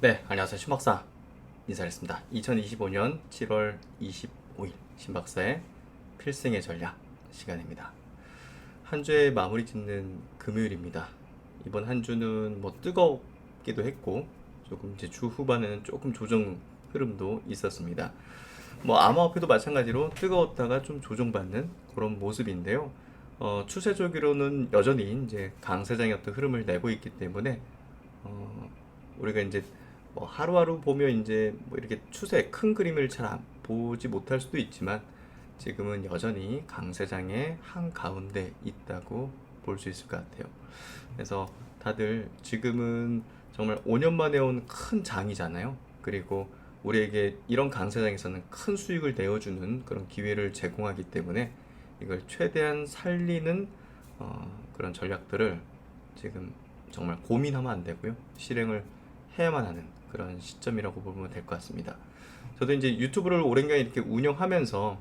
네, 안녕하세요. 신박사 인사드렸습니다. 2025년 7월 25일 신박사의 필승의 전략 시간입니다. 한 주의 마무리 짓는 금요일입니다. 이번 한 주는 뭐 뜨겁기도 했고 조금 이제 주 후반에는 조금 조정 흐름도 있었습니다. 뭐 암호화폐도 마찬가지로 뜨거웠다가 좀 조정받는 그런 모습인데요. 어, 추세적으로는 여전히 이제 강세장의 어떤 흐름을 내고 있기 때문에 어, 우리가 이제 뭐 하루하루 보면 이제 뭐 이렇게 추세 큰 그림을 잘 안- 보지 못할 수도 있지만 지금은 여전히 강세장의 한 가운데 있다고 볼 수 있을 것 같아요. 그래서 다들 지금은 정말 5년 만에 온 큰 장이잖아요. 그리고 우리에게 이런 강세장에서는 큰 수익을 내어주는 그런 기회를 제공하기 때문에 이걸 최대한 살리는 어, 그런 전략들을 지금 정말 고민하면 안 되고요. 실행을 해야만 하는 그런 시점이라고 보면 될 것 같습니다. 저도 이제 유튜브를 오랜기간 이렇게 운영하면서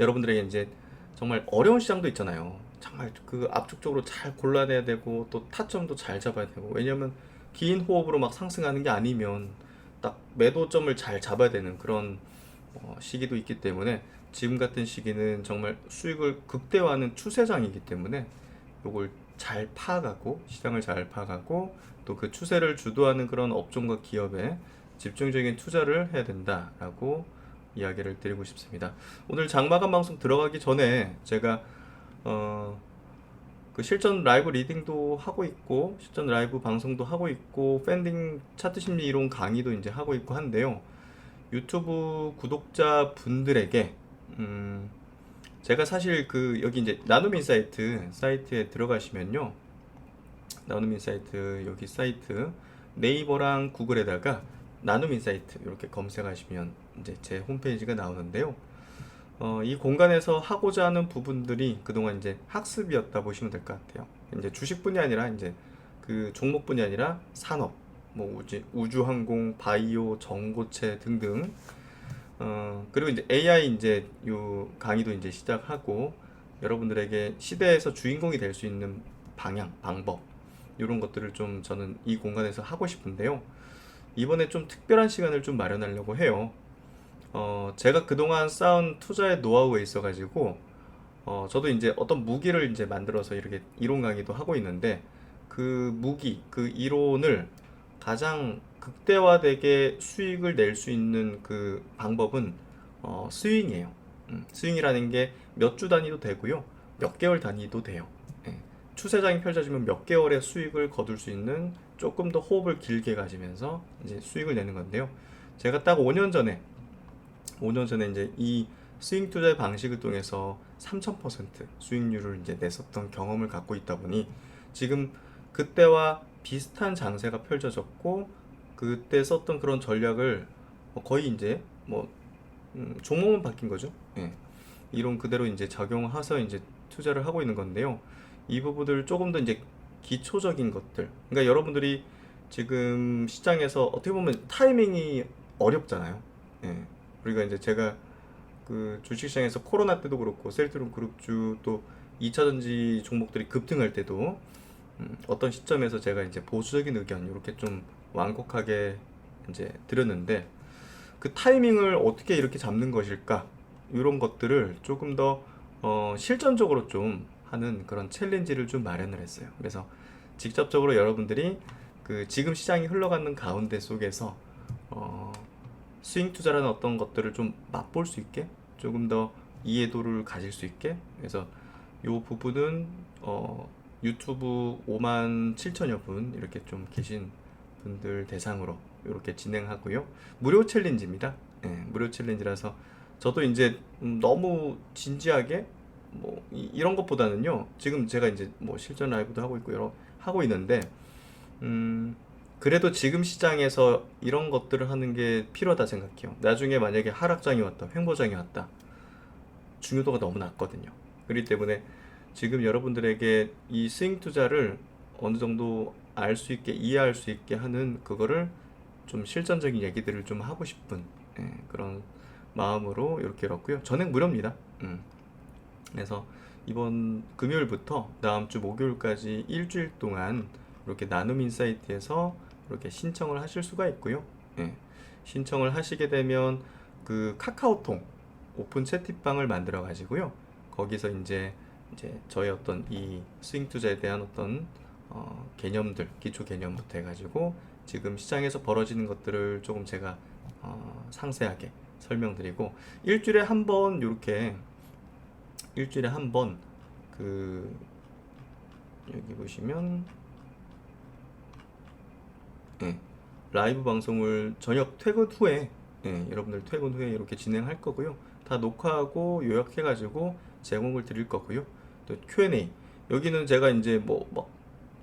여러분들에게 이제 정말 어려운 시장도 있잖아요. 정말 그 압축적으로 잘 골라내야 되고 또 타점도 잘 잡아야 되고 왜냐면 긴 호흡으로 막 상승하는 게 아니면 딱 매도점을 잘 잡아야 되는 그런 어, 시기도 있기 때문에 지금 같은 시기는 정말 수익을 극대화하는 추세장이기 때문에 요걸 잘 파악하고 시장을 잘 파악하고 또 그 추세를 주도하는 그런 업종과 기업에 집중적인 투자를 해야 된다라고 이야기를 드리고 싶습니다. 오늘 장마감 방송 들어가기 전에 제가 어, 그 실전 라이브 리딩도 하고 있고 실전 라이브 방송도 하고 있고 팬딩 차트 심리 이론 강의도 이제 하고 있고 한데요. 유튜브 구독자 분들에게 음, 제가 사실 그 여기 이제 나눔 인사이트 사이트에 들어가시면요. 나눔 인사이트 여기 사이트 네이버랑 구글에다가 나눔 인사이트 이렇게 검색하시면 이제 제 홈페이지가 나오는데요. 어, 이 공간에서 하고자 하는 부분들이 그동안 이제 학습이었다 보시면 될 것 같아요. 이제 주식뿐이 아니라 이제 그 종목뿐이 아니라 산업, 뭐 우주, 우주항공, 바이오, 전고체 등등. 어, 그리고 이제 AI 이제 요 강의도 이제 시작하고 여러분들에게 시대에서 주인공이 될 수 있는 방향, 방법 이런 것들을 좀 저는 이 공간에서 하고 싶은데요. 이번에 좀 특별한 시간을 좀 마련하려고 해요. 어, 제가 그동안 쌓은 투자의 노하우에 있어가지고, 어, 저도 이제 어떤 무기를 이제 만들어서 이렇게 이론 강의도 하고 있는데, 그 무기, 그 이론을 가장 극대화되게 수익을 낼 수 있는 그 방법은, 어, 스윙이에요. 음, 스윙이라는 게 몇 주 단위도 되고요. 몇 개월 단위도 돼요. 예. 추세장이 펼쳐지면 몇 개월의 수익을 거둘 수 있는 조금 더 호흡을 길게 가지면서 이제 수익을 내는 건데요. 제가 딱 5년 전에 5년 전에 이제 이 스윙 투자의 방식을 통해서 3000% 수익률을 이제 냈었던 경험을 갖고 있다 보니 지금 그때와 비슷한 장세가 펼쳐졌고 그때 썼던 그런 전략을 뭐 거의 이제 뭐 음, 종목만 바뀐 거죠. 예. 이론 그대로 이제 적용해서 이제 투자를 하고 있는 건데요. 이 부분을 조금 더 이제 기초적인 것들. 그러니까 여러분들이 지금 시장에서 어떻게 보면 타이밍이 어렵잖아요. 예. 우리가 이제 제가 그 주식시장에서 코로나 때도 그렇고 셀트론 그룹주 또 2차전지 종목들이 급등할 때도 음, 어떤 시점에서 제가 이제 보수적인 의견 이렇게 좀 완곡하게 이제 드렸는데 그 타이밍을 어떻게 이렇게 잡는 것일까 이런 것들을 조금 더 어, 실전적으로 좀 하는 그런 챌린지를 좀 마련을 했어요. 그래서 직접적으로 여러분들이 그 지금 시장이 흘러가는 가운데 속에서 어, 스윙 투자라는 어떤 것들을 좀 맛볼 수 있게 조금 더 이해도를 가질 수 있게. 그래서 이 부분은 어, 유튜브 5만 7천여 분 이렇게 좀 계신 분들 대상으로 이렇게 진행하고요. 무료 챌린지입니다. 예, 무료 챌린지라서 저도 이제 음, 너무 진지하게 뭐 이, 런 것보다는요 지금 제가 이제 뭐 실전 라이브도 하고 있고 여러 하고 있는데 음 그래도 지금 시장에서 이런 것들을 하는 게 필요하다 생각해요. 나중에 만약에 하락장이 왔다, 횡보장이 왔다, 중요도가 너무 낮거든요. 그렇기 때문에 지금 여러분들에게 이 스윙 투자를 어느 정도 알 수 있게 이해할 수 있게 하는 그거를 좀 실전적인 얘기들을 좀 하고 싶은 예, 그런 마음으로 이렇게 열었고요. 전액 무료입니다. 음. 그래서 이번 금요일부터 다음 주 목요일까지 일주일 동안 이렇게 나눔 인사이트에서 그렇게 신청을 하실 수가 있고요. 예. 신청을 하시게 되면 그 카카오통 오픈 채팅방을 만들어 가지고요. 거기서 이제 이제 저희 어떤 이 스윙 투자에 대한 어떤 어, 개념들, 기초 개념부터 해가지고 지금 시장에서 벌어지는 것들을 조금 제가 어, 상세하게 설명드리고 일주일에 한 번 이렇게 일주일에 한 번 그 여기 보시면 예, 라이브 방송을 저녁 퇴근 후에 예, 여러분들 퇴근 후에 이렇게 진행할 거고요. 다 녹화하고 요약해가지고 제공을 드릴 거고요. 또 Q&A 여기는 제가 이제 뭐, 뭐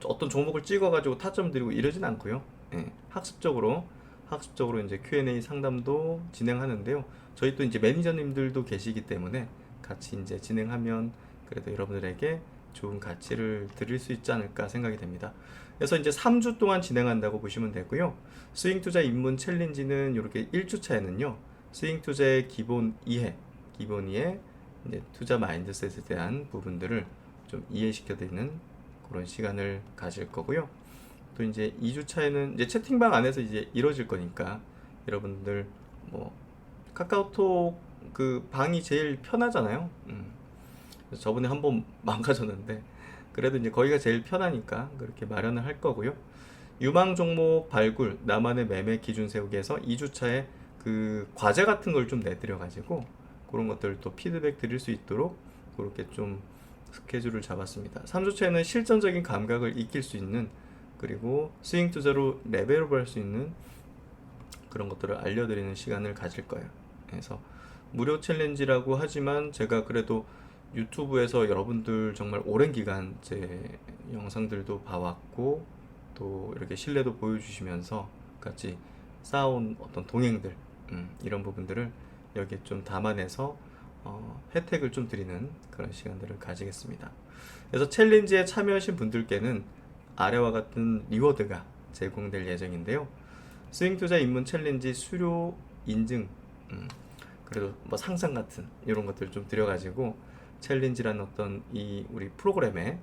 어떤 종목을 찍어가지고 타점 드리고 이러진 않고요. 예, 학습적으로 학습적으로 이제 Q&A 상담도 진행하는데요. 저희 또 이제 매니저님들도 계시기 때문에 같이 이제 진행하면 그래도 여러분들에게 좋은 가치를 드릴 수 있지 않을까 생각이 됩니다. 그래서 이제 3주 동안 진행한다고 보시면 되고요. 스윙 투자 입문 챌린지는 이렇게 1주차에는요. 스윙 투자의 기본 이해, 기본 이해, 이제 투자 마인드셋에 대한 부분들을 좀 이해시켜 드리는 그런 시간을 가질 거고요. 또 이제 2주차에는 이제 채팅방 안에서 이제 이루어질 거니까 여러분들 뭐 카카오톡 그 방이 제일 편하잖아요. 음. 저번에 한 번 망가졌는데 그래도 이제 거기가 제일 편하니까 그렇게 마련을 할 거고요. 유망 종목 발굴, 나만의 매매 기준 세우기에서 2주차에 그 과제 같은 걸 좀 내드려 가지고 그런 것들 또 피드백 드릴 수 있도록 그렇게 좀 스케줄을 잡았습니다. 3주차에는 실전적인 감각을 익힐 수 있는 그리고 스윙 투자로 레벨업 할 수 있는 그런 것들을 알려드리는 시간을 가질 거예요. 그래서 무료 챌린지라고 하지만 제가 그래도 유튜브에서 여러분들 정말 오랜 기간 제 영상들도 봐왔고 또 이렇게 신뢰도 보여주시면서 같이 쌓아온 어떤 동행들 음, 이런 부분들을 여기에 좀 담아내서 어, 혜택을 좀 드리는 그런 시간들을 가지겠습니다. 그래서 챌린지에 참여하신 분들께는 아래와 같은 리워드가 제공될 예정인데요. 스윙 투자 입문 챌린지 수료 인증, 음, 그래도 뭐 상상 같은 이런 것들 좀 드려가지고 챌린지라는 어떤 이 우리 프로그램에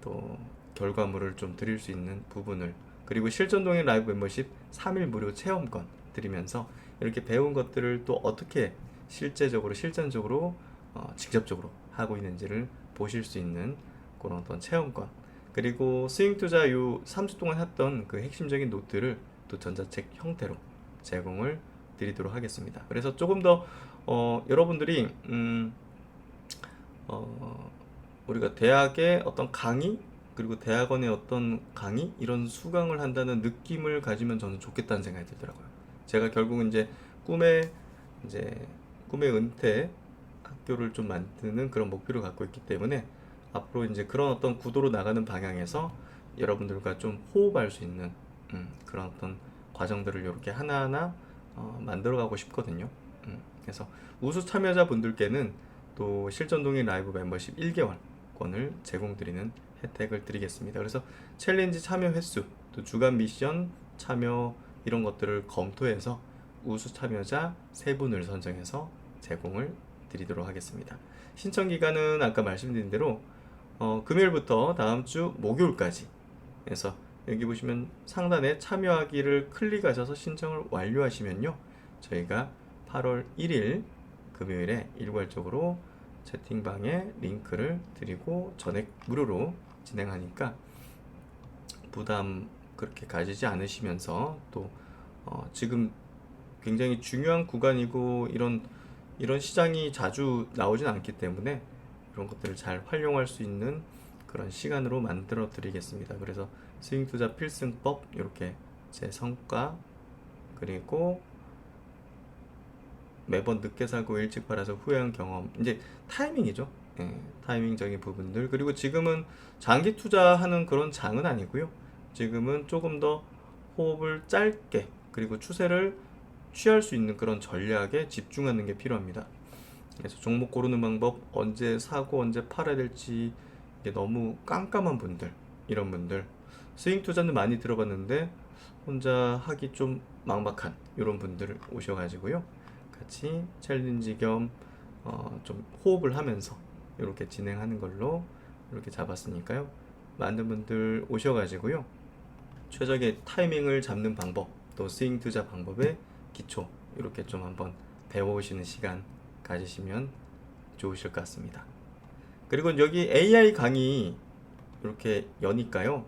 또 결과물을 좀 드릴 수 있는 부분을 그리고 실전 동행 라이브 멤버십 3일 무료 체험권 드리면서 이렇게 배운 것들을 또 어떻게 실제적으로 실전적으로 어, 직접적으로 하고 있는지를 보실 수 있는 그런 어떤 체험권. 그리고 스윙 투자 요 3주 동안 했던 그 핵심적인 노트를 또 전자책 형태로 제공을 드리도록 하겠습니다. 그래서 조금 더 어, 여러분들이 음, 어, 우리가 대학의 어떤 강의 그리고 대학원의 어떤 강의 이런 수강을 한다는 느낌을 가지면 저는 좋겠다는 생각이 들더라고요. 제가 결국은 이제 꿈의 이제 꿈의 은퇴 학교를 좀 만드는 그런 목표를 갖고 있기 때문에 앞으로 이제 그런 어떤 구도로 나가는 방향에서 여러분들과 좀 호흡할 수 있는 음, 그런 어떤 과정들을 이렇게 하나하나 어, 만들어가고 싶거든요. 음, 그래서 우수 참여자 분들께는 또 실전동의 라이브 멤버십 1개월권을 제공드리는 혜택을 드리겠습니다. 그래서 챌린지 참여 횟수, 또 주간 미션 참여 이런 것들을 검토해서 우수 참여자 세 분을 선정해서 제공을 드리도록 하겠습니다. 신청 기간은 아까 말씀드린 대로 어, 금요일부터 다음 주 목요일까지 그래서 여기 보시면 상단에 참여하기를 클릭하셔서 신청을 완료하시면요 저희가 8월 1일 금요일에 일괄적으로 채팅방에 링크를 드리고 전액 무료로 진행하니까 부담 그렇게 가지지 않으시면서 또 어, 지금 굉장히 중요한 구간이고 이런 이런 시장이 자주 나오진 않기 때문에 이런 것들을 잘 활용할 수 있는 그런 시간으로 만들어 드리겠습니다. 그래서 스윙 투자 필승법 이렇게 제 성과 그리고 매번 늦게 사고 일찍 팔아서 후회한 경험 이제 타이밍이죠. 예, 타이밍적인 부분들 그리고 지금은 장기 투자하는 그런 장은 아니고요. 지금은 조금 더 호흡을 짧게 그리고 추세를 취할 수 있는 그런 전략에 집중하는 게 필요합니다. 그래서 종목 고르는 방법 언제 사고 언제 팔아야 될지 이게 너무 깜깜한 분들 이런 분들 스윙 투자는 많이 들어봤는데 혼자 하기 좀 막막한 이런 분들 오셔가지고요 같이 챌린지 겸 어, 좀 호흡을 하면서 이렇게 진행하는 걸로 이렇게 잡았으니까요 많은 분들 오셔가지고요 최적의 타이밍을 잡는 방법, 또 스윙 투자 방법의 기초 이렇게 좀 한번 배워보시는 시간 가지시면 좋으실 것 같습니다. 그리고 여기 AI 강의 이렇게 여니까요.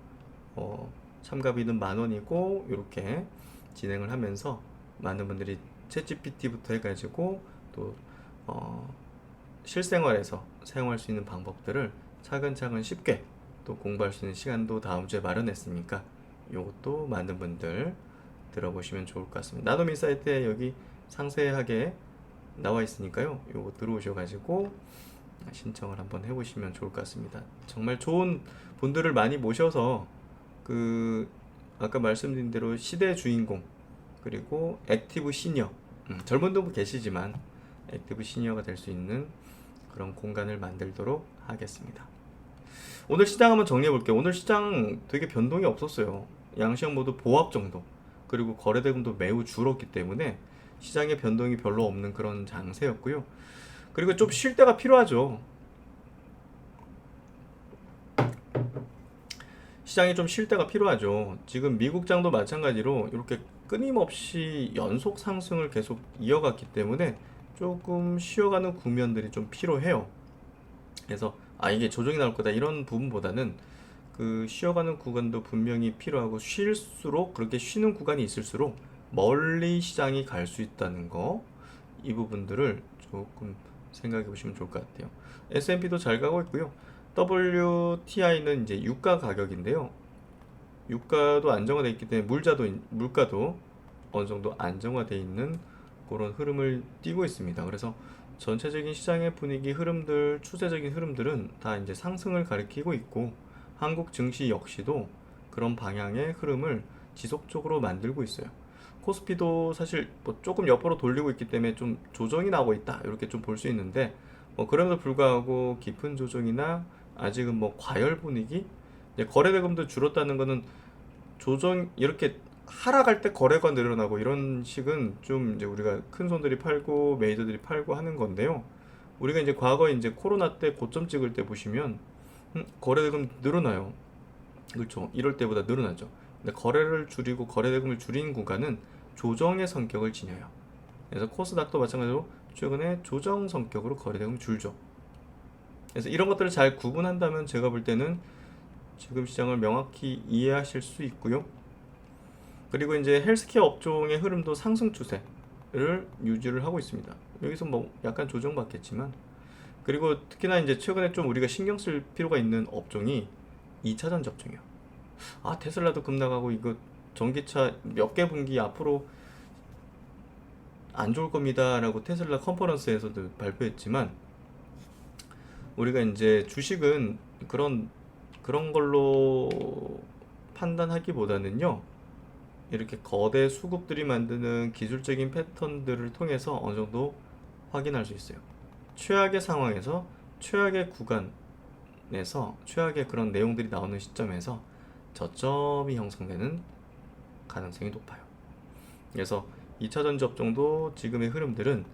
어, 참가비는 만 원이고 이렇게 진행을 하면서 많은 분들이 챗GPT부터 해가지고 또 어, 실생활에서 사용할 수 있는 방법들을 차근차근 쉽게 또 공부할 수 있는 시간도 다음 주에 마련했으니까 이것도 많은 분들 들어보시면 좋을 것 같습니다. 나눔 인사이트에 여기 상세하게 나와 있으니까요. 요거 들어오셔가지고 신청을 한번 해보시면 좋을 것 같습니다. 정말 좋은 분들을 많이 모셔서 그 아까 말씀드린 대로 시대 주인공 그리고 액티브 시니어 음, 젊은 분도 계시지만 액티브 시니어가 될 수 있는 그런 공간을 만들도록 하겠습니다. 오늘 시장 한번 정리해 볼게요. 오늘 시장 되게 변동이 없었어요. 양시장 모두 보합 정도. 그리고 거래대금도 매우 줄었기 때문에 시장의 변동이 별로 없는 그런 장세였고요. 그리고 좀 쉴 때가 필요하죠. 시장이 좀 쉴 때가 필요하죠. 지금 미국장도 마찬가지로 이렇게 끊임없이 연속 상승을 계속 이어갔기 때문에 조금 쉬어가는 국면들이 좀 필요해요. 그래서 아 이게 조정이 나올 거다 이런 부분보다는 그 쉬어가는 구간도 분명히 필요하고 쉴수록 그렇게 쉬는 구간이 있을수록 멀리 시장이 갈 수 있다는 거 이 부분들을 조금 생각해 보시면 좋을 것 같아요. S&P도 잘 가고 있고요. WTI는 이제 유가 가격인데요. 유가도 안정화돼 있기 때문에 물자도 물가도 어느 정도 안정화돼 있는 그런 흐름을 띠고 있습니다. 그래서 전체적인 시장의 분위기 흐름들 추세적인 흐름들은 다 이제 상승을 가리키고 있고 한국 증시 역시도 그런 방향의 흐름을 지속적으로 만들고 있어요. 코스피도 사실 뭐 조금 옆으로 돌리고 있기 때문에 좀 조정이 나오고 있다 이렇게 좀 볼 수 있는데 뭐 그럼에도 불구하고 깊은 조정이나 아직은 뭐 과열 분위기 이제 거래 대금도 줄었다는 거는 조정 이렇게 하락할 때 거래가 늘어나고 이런 식은 좀 이제 우리가 큰 손들이 팔고 메이저들이 팔고 하는 건데요. 우리가 이제 과거에 이제 코로나 때 고점 찍을 때 보시면 음, 거래 대금 늘어나요. 그렇죠. 이럴 때보다 늘어나죠. 근데 거래를 줄이고 거래 대금을 줄인 구간은 조정의 성격을 지녀요. 그래서 코스닥도 마찬가지로 최근에 조정 성격으로 거래 대금 줄죠. 그래서 이런 것들을 잘 구분한다면 제가 볼 때는 지금 시장을 명확히 이해하실 수 있고요. 그리고 이제 헬스케어 업종의 흐름도 상승 추세를 유지를 하고 있습니다. 여기서 뭐 약간 조정받겠지만 그리고 특히나 이제 최근에 좀 우리가 신경 쓸 필요가 있는 업종이 2차 전지 업종이요. 아 테슬라도 급락하고 이거 전기차 몇 개 분기 앞으로 안 좋을 겁니다라고 테슬라 컨퍼런스에서도 발표했지만 우리가 이제 주식은 그런 그런 걸로 판단하기보다는요 이렇게 거대 수급들이 만드는 기술적인 패턴들을 통해서 어느 정도 확인할 수 있어요. 최악의 상황에서 최악의 구간에서 최악의 그런 내용들이 나오는 시점에서 저점이 형성되는 가능성이 높아요. 그래서 2차 전지 업종도 지금의 흐름들은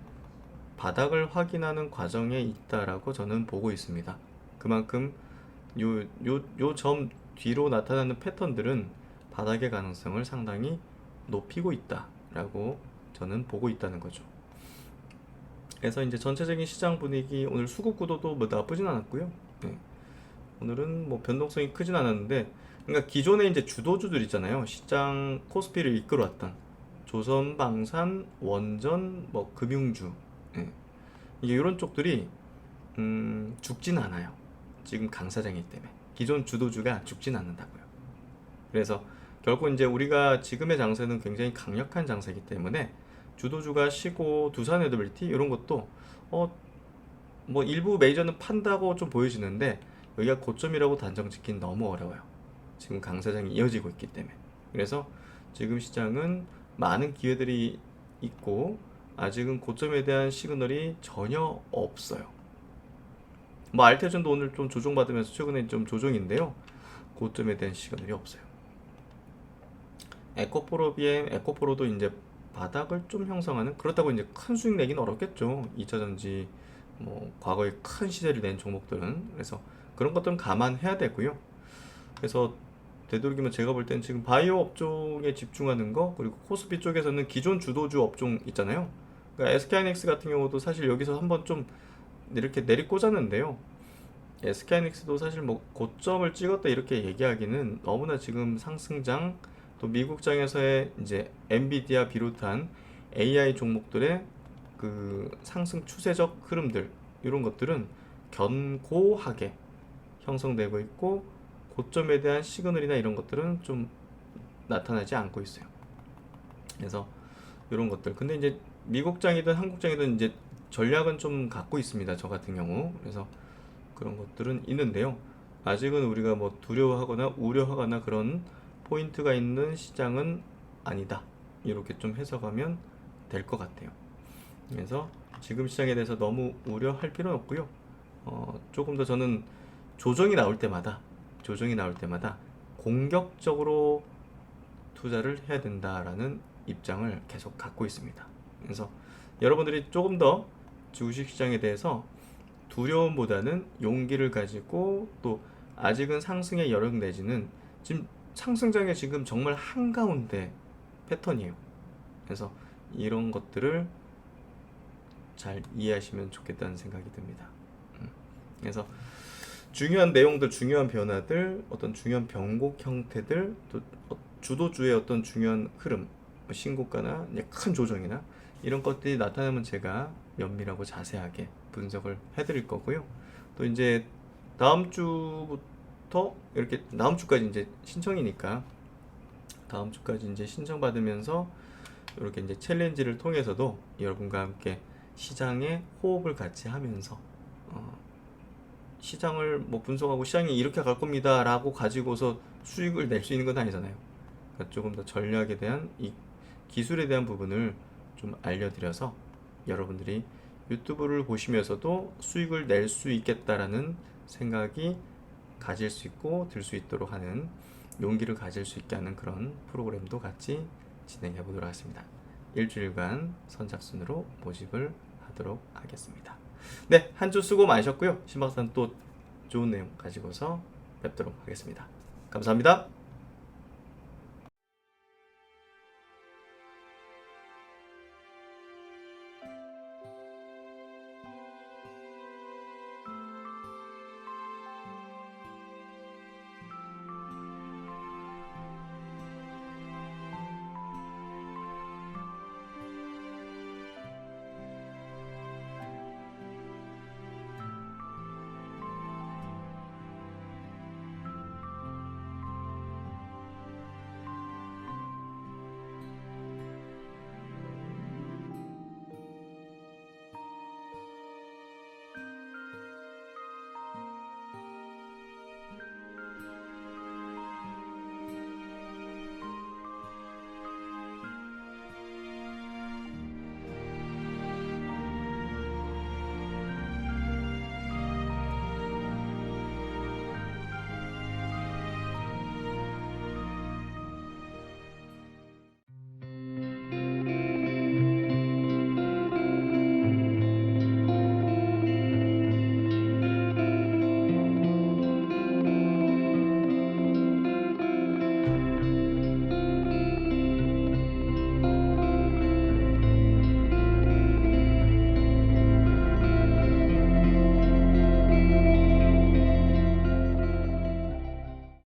바닥을 확인하는 과정에 있다라고 저는 보고 있습니다. 그만큼 요 요 요 점 뒤로 나타나는 패턴들은 바닥의 가능성을 상당히 높이고 있다라고 저는 보고 있다는 거죠. 그래서 이제 전체적인 시장 분위기 오늘 수급 구도도 뭐 나쁘진 않았고요. 네. 오늘은 뭐 변동성이 크진 않았는데 그러니까 기존에 이제 주도주들 있잖아요. 시장 코스피를 이끌어왔던 조선, 방산, 원전, 뭐 금융주 예. 이게 이런 쪽들이 음, 죽진 않아요. 지금 강사장이기 때문에 기존 주도주가 죽진 않는다고요. 그래서 결국 이제 우리가 지금의 장세는 굉장히 강력한 장세이기 때문에 주도주가 쉬고 두산 에드빌티 이런 것도 어 뭐 일부 메이저는 판다고 좀 보여지는데 여기가 고점이라고 단정 짓긴 너무 어려워요. 지금 강사장이 이어지고 있기 때문에 그래서 지금 시장은 많은 기회들이 있고 아직은 고점에 대한 시그널이 전혀 없어요. 뭐 알테전도 오늘 좀 조정받으면서 최근에 좀 조정인데요. 고점에 대한 시그널이 없어요. 에코프로 BM, 에코프로도 이제 바닥을 좀 형성하는 그렇다고 이제 큰 수익 내기는 어렵겠죠. 2차 전지 뭐 과거에 큰 시세를 낸 종목들은 그래서 그런 것들은 감안해야 되고요. 그래서 되도록이면 제가 볼 때는 지금 바이오 업종에 집중하는 거 그리고 코스피 쪽에서는 기존 주도주 업종 있잖아요. 그러니까 SK하이닉스 같은 경우도 사실 여기서 한번 좀 이렇게 내리꽂았는데요. SK하이닉스도 사실 뭐 고점을 찍었다 이렇게 얘기하기는 너무나 지금 상승장 또 미국장에서의 이제 엔비디아 비롯한 AI 종목들의 그 상승 추세적 흐름들 이런 것들은 견고하게 형성되고 있고 고점에 대한 시그널이나 이런 것들은 좀 나타나지 않고 있어요. 그래서 이런 것들. 근데 이제 미국장이든 한국장이든 이제 전략은 좀 갖고 있습니다. 저 같은 경우. 그래서 그런 것들은 있는데요. 아직은 우리가 뭐 두려워하거나 우려하거나 그런 포인트가 있는 시장은 아니다. 이렇게 좀 해석하면 될 것 같아요. 그래서 지금 시장에 대해서 너무 우려할 필요는 없고요. 어, 조금 더 저는 조정이 나올 때마다 조정이 나올 때마다 공격적으로 투자를 해야 된다라는 입장을 계속 갖고 있습니다. 그래서 여러분들이 조금 더 주식 시장에 대해서 두려움보다는 용기를 가지고 또 아직은 상승의 여력 내지는 지금 상승장에 지금 정말 한가운데 패턴이에요. 그래서 이런 것들을 잘 이해하시면 좋겠다는 생각이 듭니다. 음. 그래서 중요한 내용들, 중요한 변화들, 어떤 중요한 변곡 형태들, 또 어- 주도주의 어떤 중요한 흐름, 뭐 신고가나 큰 조정이나 이런 것들이 나타나면 제가 면밀하고 자세하게 분석을 해드릴 거고요. 또 이제 다음 주부터 이렇게 다음 주까지 이제 신청이니까 다음 주까지 이제 신청 받으면서 이렇게 이제 챌린지를 통해서도 여러분과 함께 시장에 호흡을 같이 하면서 어, 시장을 뭐 분석하고 시장이 이렇게 갈 겁니다라고 가지고서 수익을 낼 수 있는 건 아니잖아요. 그러니까 조금 더 전략에 대한 이 기술에 대한 부분을 좀 알려드려서 여러분들이 유튜브를 보시면서도 수익을 낼 수 있겠다라는 생각이 가질 수 있고 들 수 있도록 하는 용기를 가질 수 있게 하는 그런 프로그램도 같이 진행해 보도록 하겠습니다. 일주일간 선착순으로 모집을 하도록 하겠습니다. 네, 한 주 수고 많으셨고요. 신박사는 또 좋은 내용 가지고서 뵙도록 하겠습니다. 감사합니다.